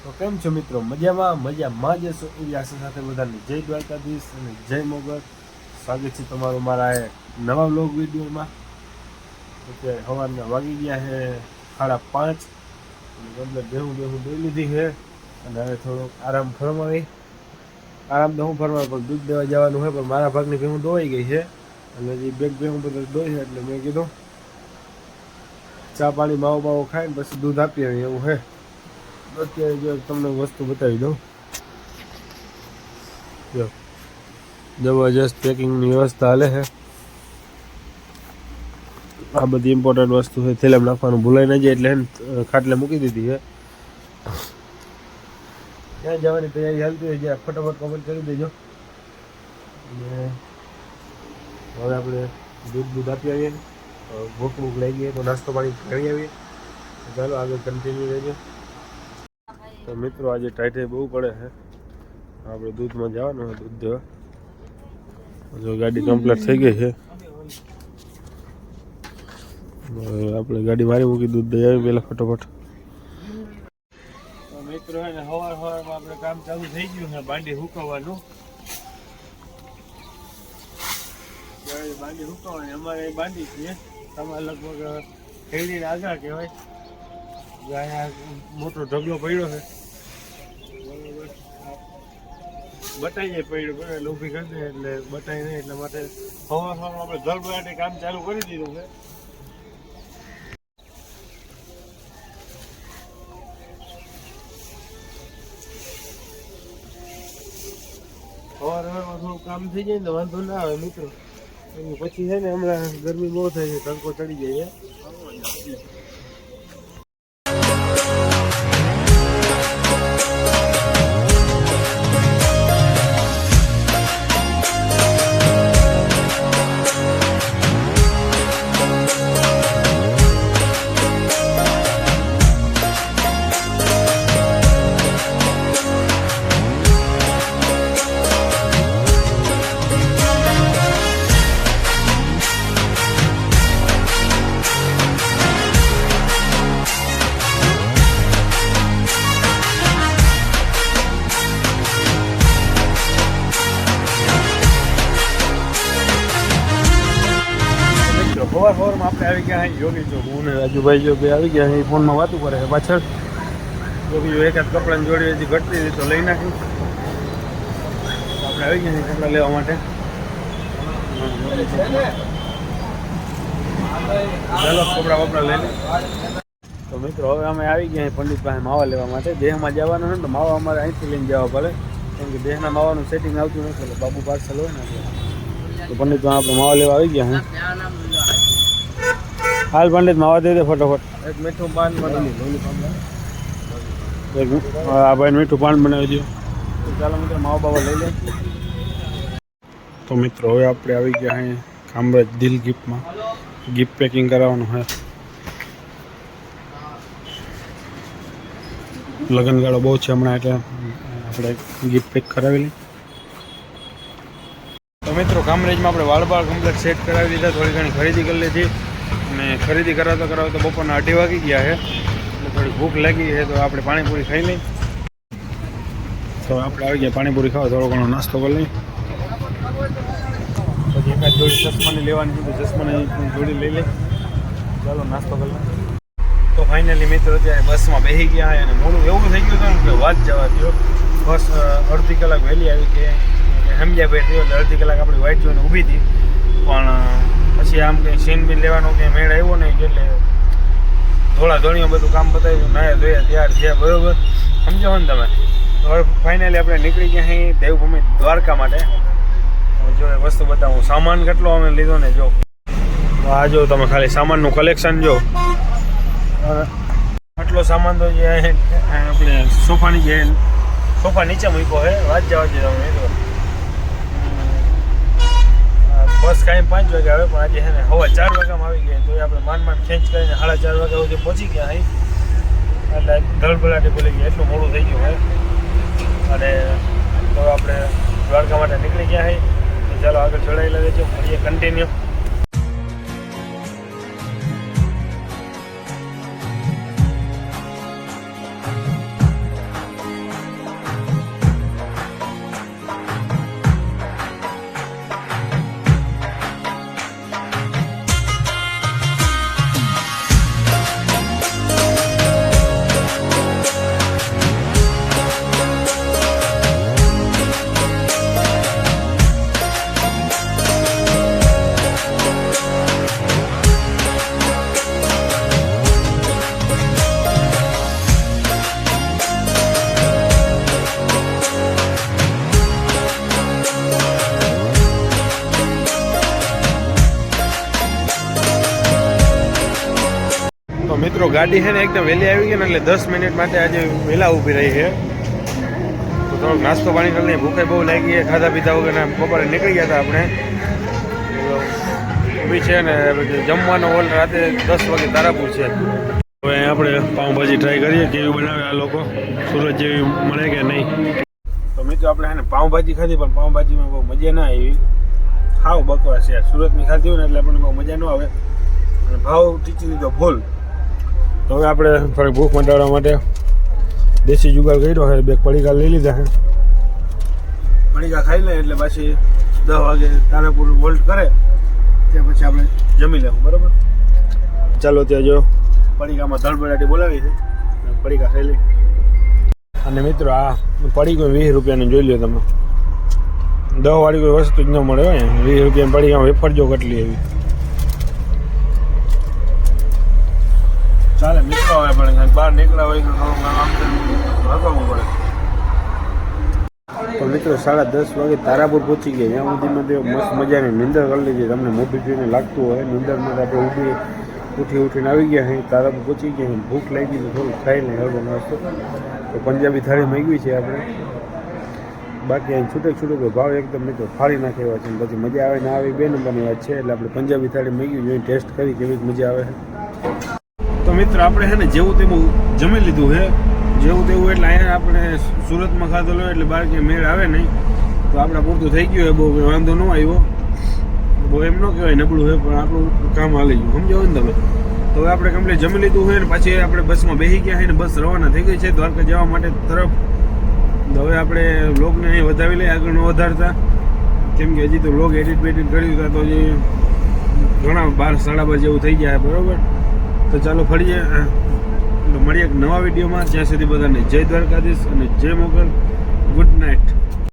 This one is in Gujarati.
તો કેમ છો મિત્રો? મજામાં? મજામાં જ હશો એવી આશા સાથે બધાને જય દ્વારકાધીશ અને જય મોગલ. સ્વાગત છે તમારું મારા એ નવા વ્લોગ વિડીયોમાં. અત્યારે સવારના વાગી ગયા છે સાડા પાંચ. કમ્પ્લેટ બેહું બેહું દઈ લીધી છે. અને હવે થોડોક આરામ ફરમાવી. આરામ તો હું ફરવા પણ દૂધ દેવા જવાનું હોય પણ મારા ભાગની ભેહું દોવાઈ ગઈ છે. અને જે બેગ ભેહું બધા દોઈ છે, એટલે મેં કીધું, ચા પાણી માવો બાવો ખાઈને પછી દૂધ આપીએ, એવું છે. અત્યારે જો તમને વસ્તુ બતાવી દઉં. જો. જબરજસ્ત પેકિંગની વ્યવસ્થા હાલે છે. આ બધી ઇમ્પોર્ટન્ટ વસ્તુ છે. થેલામાં નાખવાનું ભૂલાઈ ન જાય એટલે ખાટલે મૂકી દીધી છે. ક્યાં જવાની તૈયારી હાલતી હોય જ્યાં ફટાફટ કમેન્ટ કરી દેજો. અને હવે આપણે દૂધ દૂધ આપી આવીએ. ભૂખ ભૂખ લઈ ગઈએ તો નાસ્તો પાણી કરી આવીએ. ચાલો આગળ કન્ટિન્યુ રહેજો. તો મિત્રો આજે ટાઈટે બહુ પડે છે. આપણે દૂધમાં જવાનું હોય દૂધ દેવા જો ગાડી કમ્પ્લીટ થઈ ગઈ છે. આપણે ગાડી મારી મૂકી દૂધ દઈ આવી પહેલાં ફટોફટ. મિત્રો એને સવાર સવારમાં આપણે કામ ચાલુ થઈ ગયું છે, બાંડી હુકવવાનું. બાંડી હુકવવાની. અમારે બાંડી છે. તમારે લગભગ શેરડીને આગળ કહેવાય. મોટો ઢગલો પડ્યો છે. બટાઈ જાય પડ્યો પડે એટલે ઊભી કરી દે, એટલે બટાઈ નહીં, એટલે માટે સવાર સવારમાં આપણે ઘર માટે કામ ચાલુ કરી દીધું છે. સવાર સવારમાં કામ થઈ જાય ને વાંધો ના આવે મિત્રો. પછી છે ને હમણાં ગરમી બહુ થાય છે તડકો ચડી જાય છે. આવી ગયા અહીં? યોગી જો, હું ને રાજુભાઈ જો આવી ગયા, અહીં ફોનમાં વાતું કરે છે. પાછળ યોગી જો એકાદ કપડાની જોડી હજી ઘટતી હતી તો લઈ નાખી. આપણે આવી ગયા અહીં કપડાં લેવા માટે. ચાલો, કપડાં બપડા લઈ તો મિત્રો, હવે અમે આવી ગયા પંડિત પાસે માવા લેવા માટે. દેહમાં જવાનું છે તો માવા અમારે અહીંથી લઈને જવા પડે. કેમ કે દેહના માવાનું સેટિંગ આવતું નથી, એટલે બાબુ પાર્સલ હોય ને તો પંડિત આપણે માવા લેવા આવી ગયા હે હાલ પંડિત માવા દે દે ફટોફટ. એક મીઠું પાન બનાવી. એક આ ભાઈ મીઠું પાન બનાવી દો ચાલો મિત્રો માવા બાવા લઈ લે. તો મિત્રો હવે આપણે આવી ગયા અહીં કામરાજ દિલ ગિફ્ટમાં. ગિફ્ટ પેકિંગ કરાવવાનું છે લગ્નગાળો બહુ છે હમણાં એટલે આપણે ગિફ્ટ પેક કરાવેલી તો મિત્રો કામરેજમાં આપણે વાળબાળ કમ્પ્લેટ સેટ કરાવી દીધા થોડી ઘણી ખરીદી કરી લીધી. અને ખરીદી કરાવતા કરાવતા બપોરના અઢી વાગી ગયા છે. એટલે થોડી ભૂખ લાગી છે, તો આપણે પાણીપુરી ખાઈ લઈ તો આપણે આવી ગયા પાણીપુરી ખાવા, થોડો ઘણો નાસ્તો કરી લઈ પછી એકાદ જોડી ચશ્માની લેવાની છે, તો ચશ્માની જોડી લઈ લઈ ચાલો, નાસ્તો કરી લઈ તો ફાઇનલી મિત્રો અત્યારે બસમાં બેસી ગયા અને મોડું એવું થઈ ગયું હતું કે વાત જવા દો બસ અડધી કલાક વહેલી આવી કે સમજ્યા બેઠી એટલે અડધી કલાક આપણી વાઇટ જોઈને ઊભી હતી. પણ પછી આમ કંઈ સીન બી લેવાનો કંઈ મેળ આવ્યો નહીં એટલે ધોળા ધોળીઓ બધું કામ બતાવ્યું નાયા ધોયા તૈયાર થયા બરોબર. સમજો ને તમે? હવે ફાઇનલી આપણે નીકળી ગયા અહીં દેવભૂમિ દ્વારકા માટે. જો એ વસ્તુ બતાવું. સામાન કેટલો અમે લીધો ને જો. આ જો તમે ખાલી સામાનનું કલેક્શન જો. આટલો સામાન તો જે આપણે સોફાની જે સોફા નીચે મૂક્યો હે. વાત જવા જે તમે એ તો અમ, બસ કાંઈ પાંચ વાગે આવે, પણ આજે છે ને હવા ચાર વાગ્યામાં આવી ગઈ તો આપણે માંડ માંડ ખેંચ કરીને સાડા ચાર વાગ્યા સુધી પહોંચી ગયા અહીં. એટલે ધડભડાટી બોલી ગયા, એટલું મોડું થઈ ગયું હોય. અને તો આપણે દ્વારકા માટે નીકળી ગયા હોય તો ચાલો આગળ જોડાયેલા રહેજો મળીએ કન્ટિન્યુ મિત્રો ગાડી છે ને એકદમ વહેલી આવી ગઈ ને એટલે દસ મિનિટ માટે આજે વહેલા ઊભી રહી છે. તો થોડોક નાસ્તો પાણી કરીને ભૂખે બહુ લાગી ગઈ ખાધા પીધા વગર બપોરે નીકળી ગયા હતા આપણે. ઊભી છે ને જમવાનો હોલ રાતે દસ વાગે તારાપુર છે. હવે આપણે પાઉંભાજી ટ્રાય કરીએ. કેવી બનાવે આ લોકો? સુરત જેવી મળે કે નહીં? તો મિત્રો આપણે છે ને પાઉંભાજી ખાધી, પણ પાઉંભાજીમાં બહુ મજા ના આવી. ખાવ બકવાસ છે. સુરતની ખાધી હોય ને એટલે આપણને બહુ મજા ન આવે. અને ભાવ ટીચી દીધો ફૂલ. તો હવે આપણે થોડી ભૂખ મટાડવા માટે દેશી જુગાડ કર્યો છે. બે પડીકા લઈ લીધા છે. પડીકા ખાઈ લે એટલે પાછી દસ વાગે તારાપુર વોલ્ટ કરે. ત્યાં પછી આપણે જમી લેવું બરાબર? ચાલો ત્યાં જો. પડીકામાં ધડબડાટી બોલાવી છે. પડીકા ખાઈ લઈ અને મિત્રો આ પડીકો વીસ રૂપિયાનું જોઈ લો તમે. દસ વાળી કોઈ વસ્તુ જ ન મળે હોય વીસ રૂપિયા પડીકામાં વેફર જો કેટલી એવી. ચાલે, મિત્રો આવે, પણ બહાર નીકળ્યા હોય તો થોડું આમ તેમ પડે. તો મિત્રો, સાડા દસ વાગે તારાપુર પહોંચી ગયા. ત્યાં સુધીમાં તે મસ્ત મજાની નિંદર કરી લીધી. તમને મોઢું જોઈને લાગતું હોય, નિંદરમાં આપણે ઊભી ઉઠી ઉઠીને આવી ગયા અહીં તારાપુર પહોંચી ગયા અહીં ભૂખ લાગી તો થોડું ખાઈ લઈએ, હળવો નાસ્તો. તો પંજાબી થાળી માંગવી છે આપણે. બાકી અહીં છૂટક છૂટક ભાવ એકદમ મિત્રો ફાળી નાખે એવા છે. પછી મજા આવે ને આવે બે નંબરની વાત છે. એટલે આપણે પંજાબી થાળી માંગવી જોઈએ, ટેસ્ટ કરી કેવી મજા આવે. મિત્ર, આપણે છે ને જેવું તેવું જમી લીધું છે. જેવું તેવું એટલે અહીંયા આપણે સુરતમાં ખાધેલો એટલે બહાર ક્યાંય મેળ આવે નહીં. તો આપણે પૂરતું થઈ ગયું હોય, બહુ વાંધો ન આવ્યો. બહુ એમ ન કહેવાય નબળું હોય પણ આપણું કામ હાલી ગયું. સમજો ને તમે? તો હવે આપણે કમ્પ્લીટ જમી લીધું હોય ને પછી આપણે બસમાં બેસી ગયા છે ને બસ રવાના થઈ ગઈ છે. દ્વારકા જવા માટે તરફ. તો હવે આપણે બ્લોગને અહીં વધાવી લઈએ, આગળ ન વધારતા. કેમ કે હજી તો બ્લોગ એડિટ બેડિટ કર્યું હતા તો હજી ઘણા બાર સાડા બાર જેવું થઈ ગયા બરોબર? તો ચાલો ફરીએ. અ, મળીએ એક નવા વિડીયોમાં. જ્યાં સુધી બધાને જય દ્વારકાધીશ અને જય મોગલ. Good night.